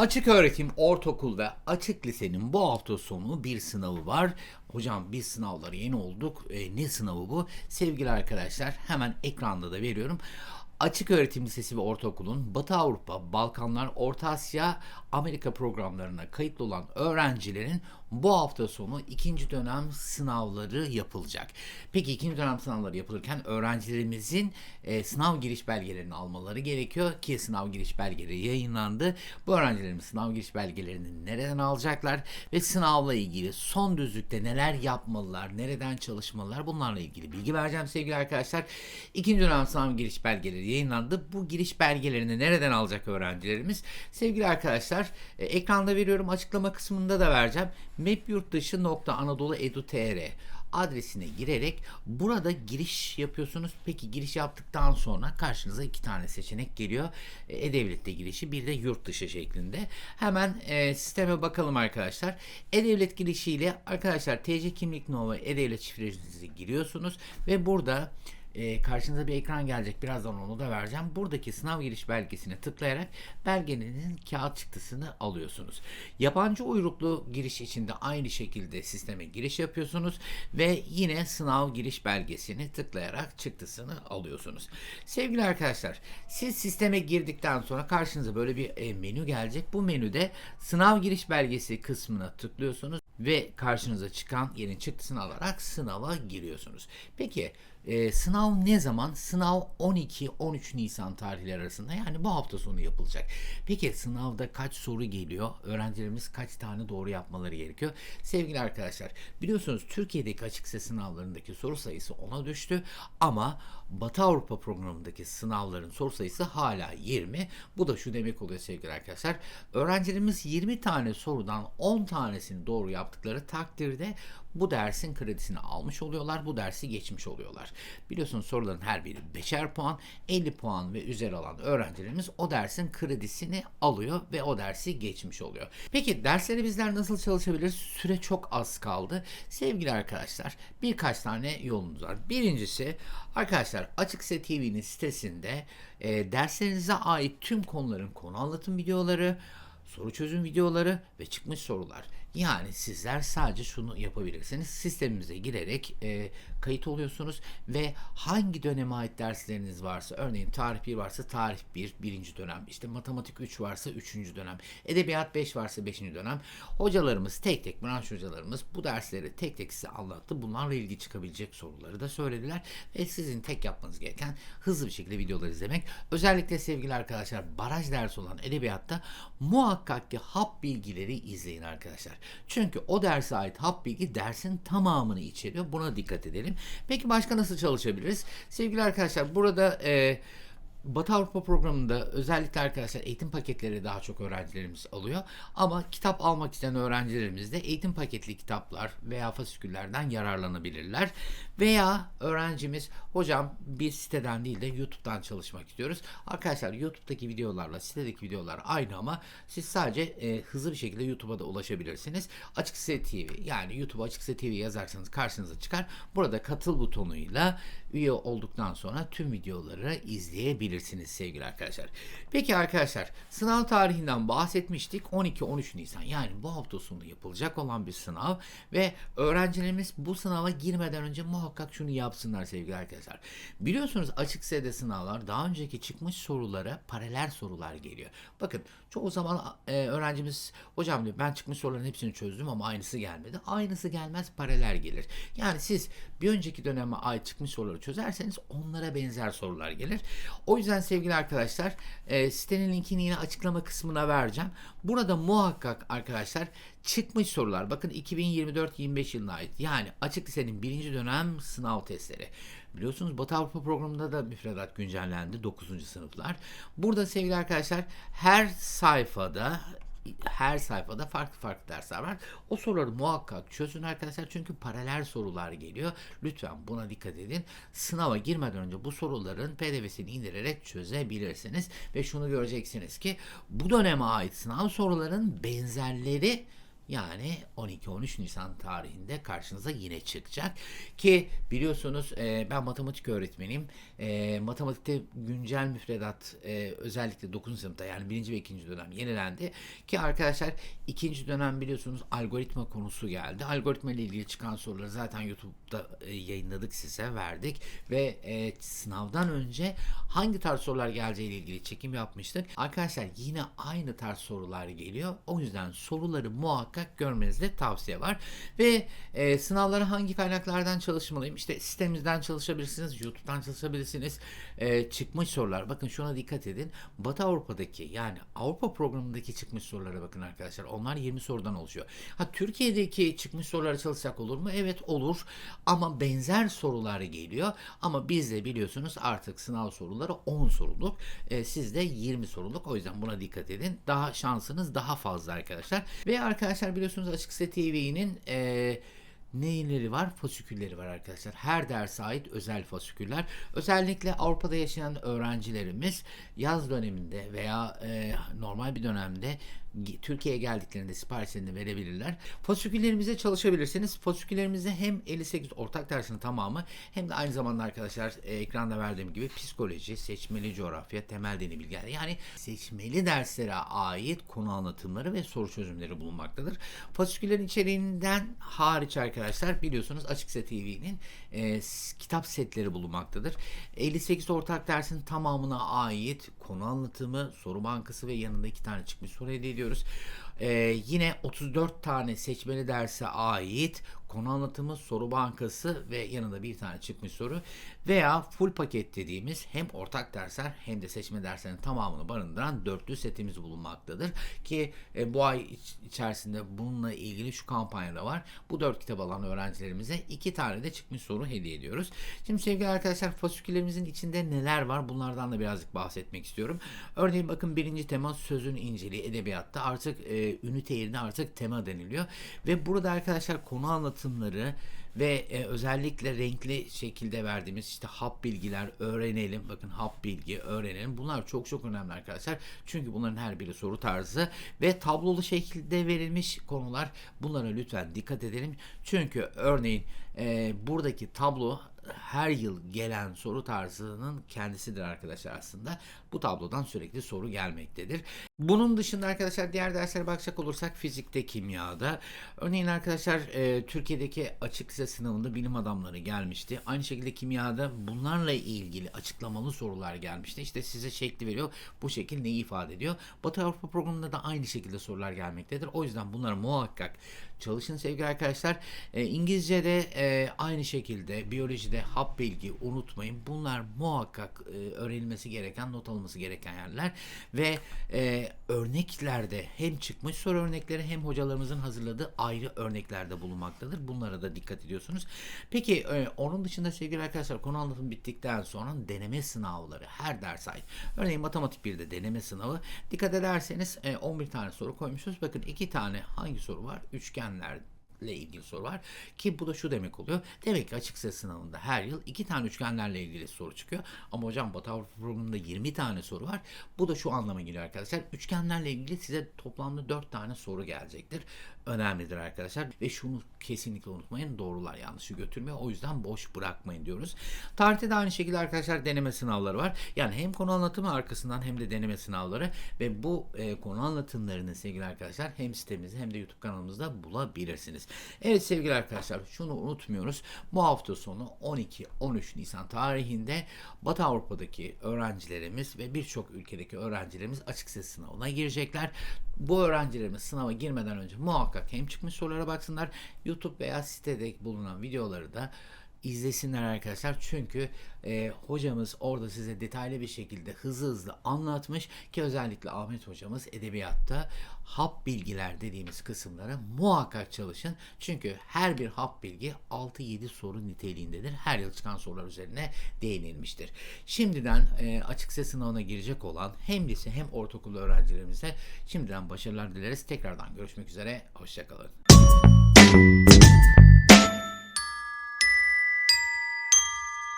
Açık öğretim ortaokul ve açık lisenin bu hafta sonu bir sınavı var. Hocam biz sınavları yeni olduk. E, ne sınavı bu? Sevgili arkadaşlar hemen ekranda da veriyorum. Açık Öğretim Lisesi ve Ortaokul'un Batı Avrupa, Balkanlar, Orta Asya, Amerika programlarına kayıtlı olan öğrencilerin bu hafta sonu ikinci dönem sınavları yapılacak. Peki ikinci dönem sınavları yapılırken öğrencilerimizin e, sınav giriş belgelerini almaları gerekiyor ki sınav giriş belgeleri yayınlandı. Bu öğrencilerimiz sınav giriş belgelerini nereden alacaklar ve sınavla ilgili son düzlükte neler yapmalılar, nereden çalışmalılar bunlarla ilgili bilgi vereceğim sevgili arkadaşlar. İkinci dönem sınav giriş belgeleri yayınlandı. Bu giriş belgelerini nereden alacak öğrencilerimiz? Sevgili arkadaşlar e, ekranda veriyorum açıklama kısmında da vereceğim. mapyurtdışı.anadolu.edu.tr adresine girerek burada giriş yapıyorsunuz. Peki giriş yaptıktan sonra karşınıza iki tane seçenek geliyor. E, E-Devlet'te girişi bir de yurt dışı şeklinde. Hemen e, sisteme bakalım arkadaşlar. E-Devlet girişiyle arkadaşlar TC kimlik numara E-Devlet şifrenizi giriyorsunuz ve burada e, karşınıza bir ekran gelecek. Birazdan onu da vereceğim. Buradaki sınav giriş belgesine tıklayarak belgenizin kağıt çıktısını alıyorsunuz. Yabancı uyruklu giriş için de aynı şekilde sisteme giriş yapıyorsunuz ve yine sınav giriş belgesini tıklayarak çıktısını alıyorsunuz. Sevgili arkadaşlar, siz sisteme girdikten sonra karşınıza böyle bir e, menü gelecek. Bu menüde sınav giriş belgesi kısmına tıklıyorsunuz ve karşınıza çıkan yerin çıktısını alarak sınava giriyorsunuz. Peki e, sınav ne zaman? Sınav 12-13 Nisan tarihleri arasında yani bu hafta sonu yapılacak. Peki sınavda kaç soru geliyor? Öğrencilerimiz kaç tane doğru yapmaları gerekiyor? Sevgili arkadaşlar biliyorsunuz Türkiye'deki açık ses sınavlarındaki soru sayısı 10'a düştü ama Batı Avrupa programındaki sınavların soru sayısı hala 20. Bu da şu demek oluyor sevgili arkadaşlar. Öğrencilerimiz 20 tane sorudan 10 tanesini doğru yaptıkları takdirde bu dersin kredisini almış oluyorlar. Bu dersi geçmiş oluyorlar. Biliyorsunuz soruların her biri 5'er puan. 50 puan ve üzeri alan öğrencilerimiz o dersin kredisini alıyor ve o dersi geçmiş oluyor. Peki dersleri bizler nasıl çalışabiliriz? Süre çok az kaldı. Sevgili arkadaşlar birkaç tane yolumuz var. Birincisi arkadaşlar Açıkse TV'nin sitesinde e, derslerinize ait tüm konuların konu anlatım videoları, soru çözüm videoları ve çıkmış sorular. Yani sizler sadece şunu yapabilirsiniz. Sistemimize girerek e, kayıt oluyorsunuz ve hangi döneme ait dersleriniz varsa örneğin tarih 1 varsa tarih 1 birinci dönem işte matematik 3 varsa 3. dönem edebiyat 5 varsa 5. dönem hocalarımız tek tek branş hocalarımız bu dersleri tek tek size anlattı. Bunlarla ilgili çıkabilecek soruları da söylediler ve sizin tek yapmanız gereken hızlı bir şekilde videoları izlemek. Özellikle sevgili arkadaşlar baraj dersi olan edebiyatta muhakkak ki hap bilgileri izleyin arkadaşlar. Çünkü o derse ait hap bilgi dersin tamamını içeriyor. Buna dikkat edelim. Peki başka nasıl çalışabiliriz? Sevgili arkadaşlar burada e, Batı Avrupa programında özellikle arkadaşlar eğitim paketleri daha çok öğrencilerimiz alıyor. Ama kitap almak isteyen öğrencilerimiz de eğitim paketli kitaplar veya fasiküllerden yararlanabilirler. Veya öğrencimiz hocam bir siteden değil de YouTube'dan çalışmak istiyoruz. Arkadaşlar YouTube'daki videolarla sitedeki videolar aynı ama siz sadece e, hızlı bir şekilde YouTube'a da ulaşabilirsiniz. Açık Site TV yani YouTube Açık Site TV yazarsanız karşınıza çıkar. Burada katıl butonuyla üye olduktan sonra tüm videoları izleyebilirsiniz sevgili arkadaşlar. Peki arkadaşlar sınav tarihinden bahsetmiştik. 12-13 Nisan yani bu hafta sonu yapılacak olan bir sınav ve öğrencilerimiz bu sınava girmeden önce muhakkak şunu yapsınlar sevgili arkadaşlar. Biliyorsunuz açık sede sınavlar daha önceki çıkmış sorulara paralel sorular geliyor. Bakın çoğu zaman e, öğrencimiz hocam diyor ben çıkmış soruların hepsini çözdüm ama aynısı gelmedi. Aynısı gelmez paralel gelir. Yani siz bir önceki döneme ait çıkmış soruları çözerseniz onlara benzer sorular gelir. O yüzden sevgili arkadaşlar e, sitenin linkini yine açıklama kısmına vereceğim. Burada muhakkak arkadaşlar çıkmış sorular. Bakın 2024-25 yılına ait. Yani açık lisenin birinci dönem sınav testleri. Biliyorsunuz Batı Avrupa programında da müfredat güncellendi 9. sınıflar. Burada sevgili arkadaşlar her sayfada her sayfada farklı farklı dersler var. O soruları muhakkak çözün arkadaşlar çünkü paralel sorular geliyor. Lütfen buna dikkat edin. Sınava girmeden önce bu soruların pdf'sini indirerek çözebilirsiniz ve şunu göreceksiniz ki bu döneme ait sınav soruların benzerleri Yani 12-13 Nisan tarihinde karşınıza yine çıkacak. Ki biliyorsunuz e, ben matematik öğretmeniyim. E, matematikte güncel müfredat e, özellikle 9. sınıfta yani 1. ve 2. dönem yenilendi. Ki arkadaşlar ikinci dönem biliyorsunuz algoritma konusu geldi. Algoritma ile ilgili çıkan soruları zaten YouTube'da e, yayınladık size verdik. Ve e, sınavdan önce hangi tarz sorular geleceği ile ilgili çekim yapmıştık. Arkadaşlar yine aynı tarz sorular geliyor. O yüzden soruları muhakkak görmenizde tavsiye var. Ve e, sınavlara hangi kaynaklardan çalışmalıyım? İşte sitemizden çalışabilirsiniz, YouTube'dan çalışabilirsiniz. E, çıkmış sorular. Bakın şuna dikkat edin. Batı Avrupa'daki yani Avrupa programındaki çıkmış sorulara bakın arkadaşlar. Onlar 20 sorudan oluşuyor. Ha Türkiye'deki çıkmış sorulara çalışsak olur mu? Evet olur. Ama benzer sorular geliyor. Ama bizde biliyorsunuz artık sınav soruları 10 soruluk. E, sizde 20 soruluk. O yüzden buna dikkat edin. Daha şansınız daha fazla arkadaşlar. Ve arkadaşlar biliyorsunuz Açıksa TV'nin e, neyleri var? Fasikülleri var arkadaşlar. Her derse ait özel fasiküller. Özellikle Avrupa'da yaşayan öğrencilerimiz yaz döneminde veya e, normal bir dönemde Türkiye'ye geldiklerinde siparişlerini verebilirler. Fasiküllerimize çalışabilirsiniz. Fasiküllerimizde hem 58 ortak dersinin tamamı hem de aynı zamanda arkadaşlar e, ekranda verdiğim gibi psikoloji, seçmeli coğrafya, temel dini bilgiler yani seçmeli derslere ait konu anlatımları ve soru çözümleri bulunmaktadır. Fasiküllerin içeriğinden hariç arkadaşlar biliyorsunuz Açıksa TV'nin e, kitap setleri bulunmaktadır. 58 ortak dersin tamamına ait konu anlatımı, soru bankası ve yanında iki tane çıkmış soru hediye ediyoruz. Ee, yine 34 tane seçmeli derse ait konu anlatımı, soru bankası ve yanında bir tane çıkmış soru veya full paket dediğimiz hem ortak dersler hem de seçme derslerin tamamını barındıran dörtlü setimiz bulunmaktadır. Ki e, bu ay iç- içerisinde bununla ilgili şu kampanyada var. Bu dört kitap alan öğrencilerimize iki tane de çıkmış soru hediye ediyoruz. Şimdi sevgili arkadaşlar fasiküllerimizin içinde neler var bunlardan da birazcık bahsetmek istiyorum. Örneğin bakın birinci tema sözün inceliği edebiyatta artık e, ünite yerine artık tema deniliyor. Ve burada arkadaşlar konu anlatımları ve e, özellikle renkli şekilde verdiğimiz işte hap bilgiler öğrenelim. Bakın hap bilgi öğrenelim. Bunlar çok çok önemli arkadaşlar. Çünkü bunların her biri soru tarzı ve tablolu şekilde verilmiş konular. Bunlara lütfen dikkat edelim. Çünkü örneğin e, buradaki tablo her yıl gelen soru tarzının kendisidir arkadaşlar aslında. Bu tablodan sürekli soru gelmektedir. Bunun dışında arkadaşlar diğer derslere bakacak olursak fizikte, kimyada. Örneğin arkadaşlar e, Türkiye'deki açık lise sınavında bilim adamları gelmişti. Aynı şekilde kimyada bunlarla ilgili açıklamalı sorular gelmişti. İşte size şekli veriyor. Bu şekil neyi ifade ediyor? Batı Avrupa programında da aynı şekilde sorular gelmektedir. O yüzden bunları muhakkak çalışın sevgili arkadaşlar. E, İngilizce'de e, aynı şekilde biyolojide hap bilgi unutmayın. Bunlar muhakkak e, öğrenilmesi gereken, not alınması gereken yerler ve e, örneklerde hem çıkmış soru örnekleri hem hocalarımızın hazırladığı ayrı örneklerde bulunmaktadır. Bunlara da dikkat ediyorsunuz. Peki e, onun dışında sevgili arkadaşlar konu anlatım bittikten sonra deneme sınavları her ders ait. Örneğin matematik 1'de deneme sınavı. Dikkat ederseniz e, 11 tane soru koymuşuz. Bakın iki tane hangi soru var? になる。İle ilgili soru var. Ki bu da şu demek oluyor. Demek ki açık ses sınavında her yıl iki tane üçgenlerle ilgili soru çıkıyor. Ama hocam Batı Avrupa programında 20 tane soru var. Bu da şu anlama geliyor arkadaşlar. Üçgenlerle ilgili size toplamda 4 tane soru gelecektir. Önemlidir arkadaşlar. Ve şunu kesinlikle unutmayın. Doğrular yanlışı götürmüyor. O yüzden boş bırakmayın diyoruz. Tarihte de aynı şekilde arkadaşlar deneme sınavları var. Yani hem konu anlatımı arkasından hem de deneme sınavları ve bu e, konu anlatımlarını sevgili arkadaşlar hem sitemizde hem de YouTube kanalımızda bulabilirsiniz. Evet sevgili arkadaşlar şunu unutmuyoruz. Bu hafta sonu 12-13 Nisan tarihinde Batı Avrupa'daki öğrencilerimiz ve birçok ülkedeki öğrencilerimiz açık ses sınavına girecekler. Bu öğrencilerimiz sınava girmeden önce muhakkak hem çıkmış sorulara baksınlar. YouTube veya sitede bulunan videoları da izlesinler arkadaşlar. Çünkü e, hocamız orada size detaylı bir şekilde hızlı hızlı anlatmış ki özellikle Ahmet hocamız edebiyatta hap bilgiler dediğimiz kısımlara muhakkak çalışın. Çünkü her bir hap bilgi 6-7 soru niteliğindedir. Her yıl çıkan sorular üzerine değinilmiştir. Şimdiden e, açık ses sınavına girecek olan hem lise hem ortaokul öğrencilerimize şimdiden başarılar dileriz. Tekrardan görüşmek üzere. Hoşçakalın.